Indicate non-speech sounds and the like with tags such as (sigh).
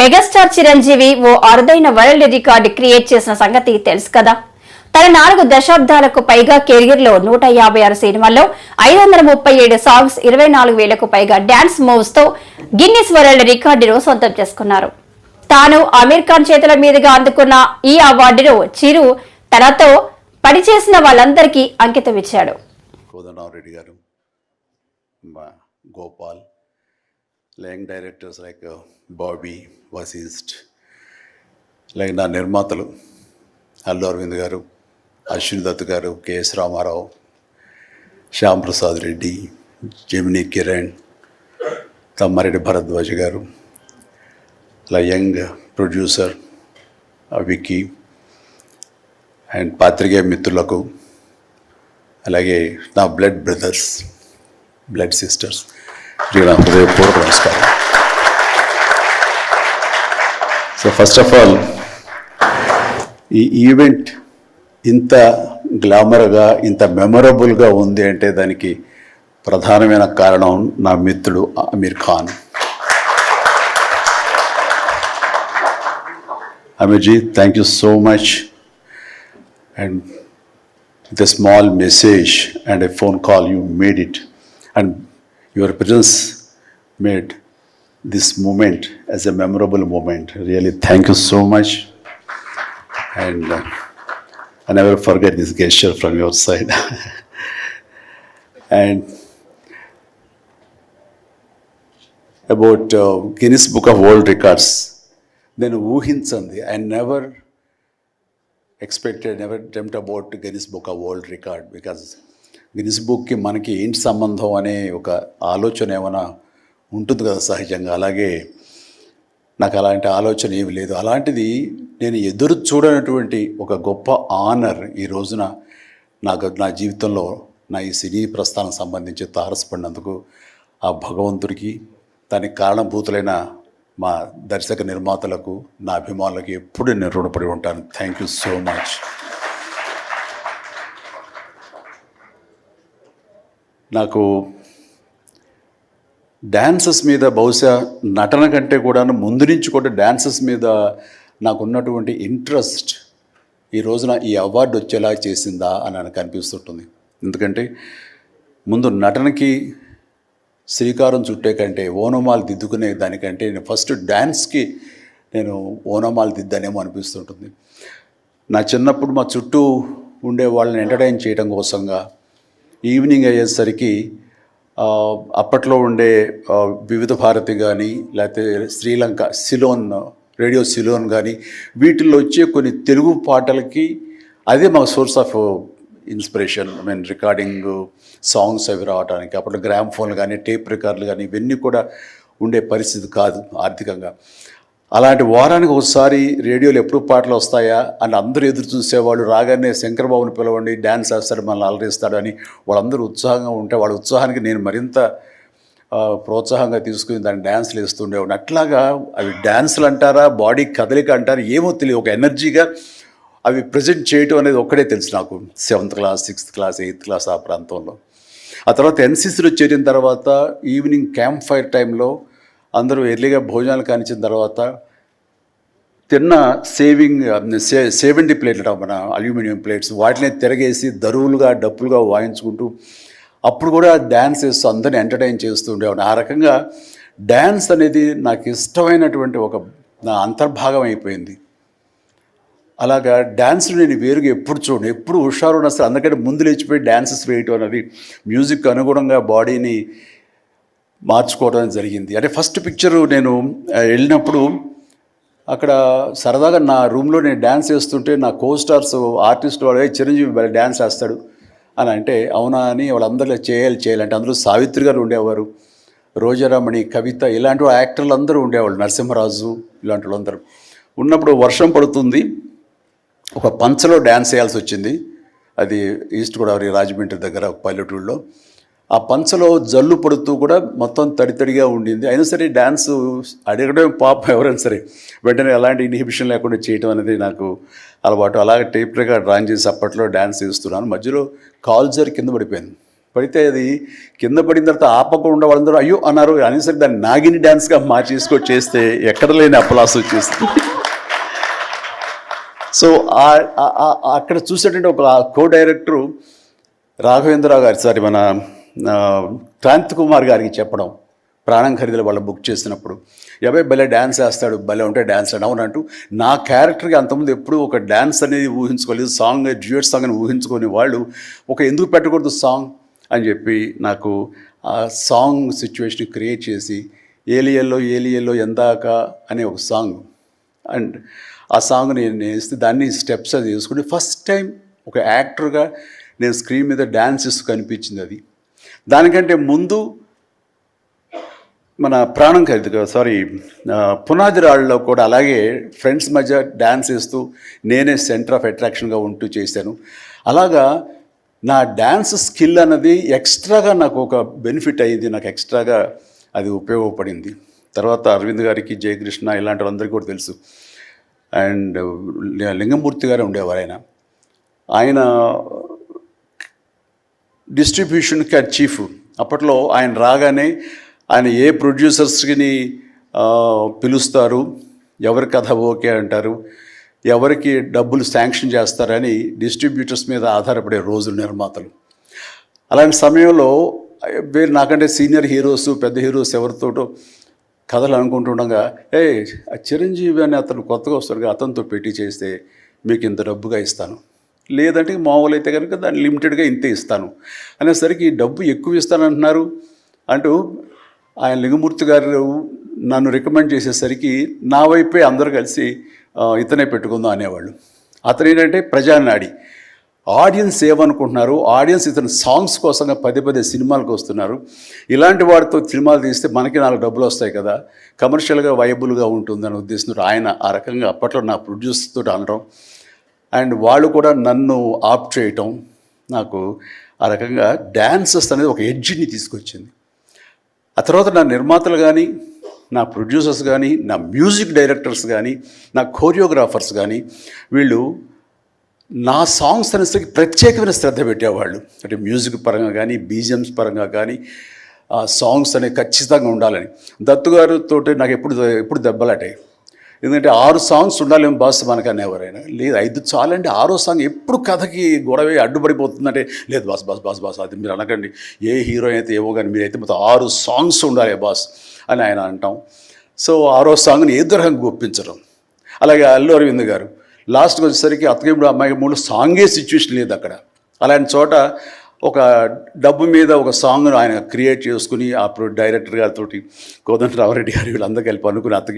Megastar Chiranjeevi ఓ అరుదైన world record create చేసిన సంగతి తెలుసు కదా. తన నాలుగు దశాబ్దాలకు పైగా కెరీర్లో నూట యాభై ఆరు సినిమాల్లో ఐదు వందల ముప్పై ఏడు సాంగ్స్ ఇరవై నాలుగు వేలకు పైగా డాన్స్ మూవ్స్తో గిన్నిస్ వరల్డ్ రికార్డును సొంతం చేసుకున్నారు. తాను అమీర్ ఖాన్ చేతుల మీదుగా అందుకున్న ఈ అవార్డును చిరు తనతో పనిచేసిన వాళ్ళందరికీ అంకితం ఇచ్చాడు. Gopal లైంగ్ directors like Bobby Vasisht like నా నిర్మాతలు అల్లు అరవింద్ గారు అశ్విన్ దత్ గారు కెఎస్ రామారావు శ్యామ్ ప్రసాద్ రెడ్డి జమిని కిరణ్ తమ్మారెడ్డి భరద్వాజ్ గారు అలా యంగ్ ప్రొడ్యూసర్ విక్కీ అండ్ పాత్రికేయ మిత్రులకు అలాగే నా బ్లడ్ బ్రదర్స్ బ్లడ్ సిస్టర్స్ నా హృదయపూర్వక నమస్కారం సో ఫస్ట్ ఆఫ్ ఆల్ ఈ ఈవెంట్ ఇంత గ్లామర్గా ఇంత మెమొరబుల్గా ఉంది అంటే దానికి ప్రధానమైన కారణం నా మిత్రుడు Aamir Khan Aamirji thank you so much and the small message and a phone call you made it and your presence made this moment as a memorable moment. Really, thank you so much. And uh, I never forget this gesture from your side. (laughs) and about uh, Guinness Book of World Records, then Wuhinchandi, I never expected, never dreamt about Guinness Book of World Record because Guinness బుక్కి మనకి ఏంటి సంబంధం అనే ఒక ఆలోచన ఏమైనా ఉంటుంది కదా సహజంగా. అలాగే నాకు అలాంటి ఆలోచన ఏమి లేదు. అలాంటిది నేను ఎదురు చూడనటువంటి ఒక గొప్ప ఆనర్ ఈ రోజున నాకు నా జీవితంలో నా ఈ సినీ ప్రస్థానం సంబంధించి తారసపడినందుకు ఆ భగవంతుడికి దానికి కారణభూతులైన మా దర్శక నిర్మాతలకు నా అభిమానులకు ఎప్పుడు నేను రుణపడి ఉంటాను. Thank you so much. నాకు డ్యాన్సెస్ మీద బహుశా నటన కంటే కూడా ముందు నుంచి కూడా డ్యాన్సెస్ మీద నాకు ఉన్నటువంటి ఇంట్రెస్ట్ ఈ రోజున ఈ అవార్డు వచ్చేలా చేసిందా అని నాకు అనిపిస్తుంటుంది. ఎందుకంటే ముందు నటనకి శ్రీకారం చుట్టే కంటే ఓనమాలు దిద్దుకునే దానికంటే నేను ఫస్ట్ డ్యాన్స్కి నేను ఓనమాలు దిద్దానేమో అనిపిస్తుంటుంది. నా చిన్నప్పుడు మా చుట్టూ ఉండే వాళ్ళని ఎంటర్టైన్ చేయడం కోసంగా ఈవినింగ్ అయ్యేసరికి అప్పట్లో ఉండే వివిధ భారతి కానీ లేకపోతే శ్రీలంక సిలోన్ రేడియో సిలోన్ కానీ వీటిల్లో వచ్చే కొన్ని తెలుగు పాటలకి అదే మా source of inspiration. I mean recording songs అవి రావడానికి అప్పుడు గ్రామ్ ఫోన్లు కానీ టేప్ రికార్డులు కానీ ఇవన్నీ కూడా ఉండే పరిస్థితి కాదు ఆర్థికంగా. అలాంటి వారానికి ఒకసారి రేడియోలు ఎప్పుడు పాటలు వస్తాయా అని అందరూ ఎదురు చూసేవాళ్ళు. రాగానే శంకరబాబుని పిలవండి డ్యాన్స్ వేస్తాడు మనల్ని అలరిస్తాడు అని వాళ్ళందరూ ఉత్సాహంగా ఉంటే వాళ్ళ ఉత్సాహానికి నేను మరింత ప్రోత్సాహంగా తీసుకుని దాన్ని డ్యాన్స్లు వేస్తుండేవాడిని అట్లాగా అవి డ్యాన్సులు అంటారా బాడీ కదలిక అంటారా ఏమో తెలియదు. ఒక ఎనర్జీగా అవి ప్రజెంట్ చేయటం అనేది ఒక్కడే తెలుసు నాకు. Seventh class sixth class eighth class ఆ ప్రాంతంలో. ఆ తర్వాత ఎన్సీసీలో చేరిన తర్వాత ఈవినింగ్ క్యాంప్ ఫైర్ టైంలో అందరూ ఎర్లీగా భోజనాలు కానిచ్చిన తర్వాత తిన్న సేవింగ్ సే సేవెంటీ ప్లేట్లు మన అల్యూమినియం ప్లేట్స్ వాటిని తిరగేసి దరువులుగా డప్పులుగా వాయించుకుంటూ అప్పుడు కూడా డ్యాన్స్ వేస్తూ అందరిని ఎంటర్టైన్ చేస్తూ ఉండేవాడిని. ఆ రకంగా డ్యాన్స్ అనేది నాకు ఇష్టమైనటువంటి ఒక నా అంతర్భాగం అయిపోయింది. అలాగా డ్యాన్స్ నేను వేరుగా ఎప్పుడు చూడండి ఎప్పుడు హుషారు ఉన్నా సరే అందుకంటే ముందు లేచిపోయి డ్యాన్సెస్ వేయటం అనేది మ్యూజిక్ అనుగుణంగా బాడీని మార్చుకోవడం జరిగింది. అంటే ఫస్ట్ పిక్చరు నేను వెళ్ళినప్పుడు అక్కడ సరదాగా నా రూమ్లో నేను డ్యాన్స్ చేస్తుంటే నా కో స్టార్స్ ఆర్టిస్ట్ వాళ్ళు చిరంజీవి భలే డ్యాన్స్ వేస్తాడు అని అంటే అవునా అని వాళ్ళందరిలో చేయాలి చేయాలంటే అందులో సావిత్రి గారు ఉండేవారు రోజారామణి కవిత ఇలాంటి యాక్టర్లు అందరూ ఉండేవాళ్ళు నరసింహరాజు ఇలాంటి వాళ్ళందరూ. ఉన్నప్పుడు వర్షం పడుతుంది ఒక పంచలో డ్యాన్స్ చేయాల్సి వచ్చింది. అది ఈస్ట్ గోదావరి రాజమండ్రి దగ్గర పల్లెటూళ్ళలో పల్లెటూరులో. ఆ పంచలో జల్లు పడుతూ కూడా మొత్తం తడితడిగా ఉండింది. అయినా సరే డ్యాన్స్ అడగడం పాపం ఎవరైనా సరే. వెంటనే ఎలాంటి ఇన్హిబిషన్ లేకుండా చేయటం అనేది నాకు అలవాటు. అలాగే టేప్ రికార్డ్ డ్రాయింగ్ చేసి అప్పట్లో డ్యాన్స్ చేస్తున్నాను. మధ్యలో కాల్జర్ కింద పడిపోయింది. పడితే అది కింద పడిన తర్వాత ఆపకుండా వాళ్ళందరూ అయ్యో అన్నారు. అనేసరికి దాన్ని నాగిని డ్యాన్స్గా మార్చేసుకో చేస్తే ఎక్కడ లేని అప్పలాస్ వచ్చేస్తుంది సో అక్కడ చూసేటంటే ఒక కో డైరెక్టరు రాఘవేంద్రరావు గారు సారి మన క్రాంతి కుమార్ గారికి చెప్పడం ప్రాణం ఖరీదులు వాళ్ళు బుక్ చేసినప్పుడు. ఎవై భలే డ్యాన్స్ వేస్తాడు భలే ఉంటే డ్యాన్స్ అవునంటూ నా క్యారెక్టర్కి అంతకుముందు ఎప్పుడూ ఒక డ్యాన్స్ అనేది ఊహించుకోలేదు సాంగ్ డ్యూయట్ సాంగ్ అని ఊహించుకొని వాళ్ళు ఒక ఎందుకు పెట్టకూడదు సాంగ్? అని చెప్పి నాకు ఆ సాంగ్ సిచ్యువేషన్ క్రియేట్ చేసి ఏలియల్లో ఏలియల్లో ఎందాక అనే ఒక సాంగ్. అండ్ ఆ సాంగ్ నేను వేస్తే దాన్ని స్టెప్స్ అది వేసుకుని ఫస్ట్ టైం ఒక యాక్టర్గా నేను స్క్రీన్ మీద డ్యాన్స్ ఇస్తూ కనిపించింది అది. దానికంటే ముందు మన ప్రాణం ఖరీదు సారీ పునాది రాళ్ళలో కూడా అలాగే ఫ్రెండ్స్ మధ్య డ్యాన్స్ వేస్తూ నేనే సెంటర్ ఆఫ్ అట్రాక్షన్గా ఉంటూ చేశాను. అలాగా నా డ్యాన్స్ స్కిల్ అన్నది ఎక్స్ట్రాగా నాకు ఒక బెనిఫిట్ అయ్యింది నాకు ఎక్స్ట్రాగా అది ఉపయోగపడింది. తర్వాత అరవింద్ గారికి జయకృష్ణ ఇలాంటి వాళ్ళందరికీ కూడా తెలుసు. అండ్ లింగమూర్తి గారు ఉండేవారు ఆయన. ఆయన డిస్ట్రిబ్యూషన్కి చీఫ్. అప్పట్లో ఆయన రాగానే ఆయన ఏ ప్రొడ్యూసర్స్ని పిలుస్తారు ఎవరి కథ ఓకే అంటారు ఎవరికి డబ్బులు శాంక్షన్ చేస్తారని డిస్ట్రిబ్యూటర్స్ మీద ఆధారపడే రోజులు నిర్మాతలు. అలాంటి సమయంలో వీరు నాకంటే సీనియర్ హీరోస్ పెద్ద హీరోస్ ఎవరితోటో కథలు అనుకుంటుండగా ఏ ఆ చిరంజీవి అని అతను కొత్తగా వస్తాడుగా అతనితో పెట్టి చేస్తే మీకు ఇంత డబ్బుగా ఇస్తాను. లేదంటే మామూలు అయితే కనుక దాన్ని లిమిటెడ్గా ఇంతే ఇస్తాను. అనేసరికి డబ్బు ఎక్కువ ఇస్తానంటున్నారు. అంటూ ఆయన లింగమూర్తి గారు నన్ను రికమెండ్ చేసేసరికి నా వైపే అందరూ కలిసి ఇతనే పెట్టుకుందాం అనేవాళ్ళు. అతను ఏంటంటే ప్రజానాడి. ఆడియన్స్ ఏమనుకుంటున్నారు? ఆడియన్స్ ఇతను సాంగ్స్ కోసంగా పదే పదే సినిమాలకు వస్తున్నారు. ఇలాంటి వాడితో సినిమాలు తీస్తే మనకి నాలుగు డబ్బులు వస్తాయి కదా. కమర్షియల్గా వైబుల్గా ఉంటుందని ఉద్దేశంతో ఆయన ఆ రకంగా అప్పట్లో నా ప్రొడ్యూసర్తో అనడం అండ్ వాళ్ళు కూడా నన్ను ఆప్ చేయటం నాకు ఆ రకంగా డ్యాన్సెస్ అనేది ఒక ఎడ్జిని తీసుకొచ్చింది. ఆ తర్వాత నా నిర్మాతలు కానీ నా ప్రొడ్యూసర్స్ కానీ నా మ్యూజిక్ డైరెక్టర్స్ కానీ నా కోరియోగ్రాఫర్స్ కానీ వీళ్ళు నా సాంగ్స్ అనేసరికి ప్రత్యేకమైన శ్రద్ధ పెట్టేవాళ్ళు. అంటే మ్యూజిక్ పరంగా కానీ బీజిఎమ్స్ పరంగా కానీ ఆ సాంగ్స్ అనేవి ఖచ్చితంగా ఉండాలని. దత్తు గారితో నాకు ఎప్పుడు ఎప్పుడు దెబ్బలాటాయి. ఎందుకంటే ఆరు సాంగ్స్ ఉండాలేమో బాస్ మనకు అనేవారైనా లేదు ఐదు చాలండి. ఆరో సాంగ్ ఎప్పుడు కథకి గొడవ అడ్డుపడిపోతుందంటే లేదు బాస్ బాస్ బాస్ బాస్ అది మీరు అనకండి. ఏ హీరో అయితే ఏవో కానీ మీరైతే మొత్తం ఆరు సాంగ్స్ ఉండాలి బాస్ అని ఆయన అంటాం. సో ఆరో సాంగ్ని ఏ రకంగా ఒప్పించడం? అలాగే అల్లు అరవింద్ గారు లాస్ట్కి వచ్చేసరికి అత్తగిప్పుడు అమ్మాయి మూడు సాంగే సిచ్యువేషన్ లేదు అక్కడ. అలాంటి చోట ఒక డబ్బు మీద ఒక సాంగ్ను ఆయన క్రియేట్ చేసుకుని అప్పుడు డైరెక్టర్ గారితో కోదండ రామరెడ్డి గారు వీళ్ళందరికీ వెళ్ళి అనుకుని అతకి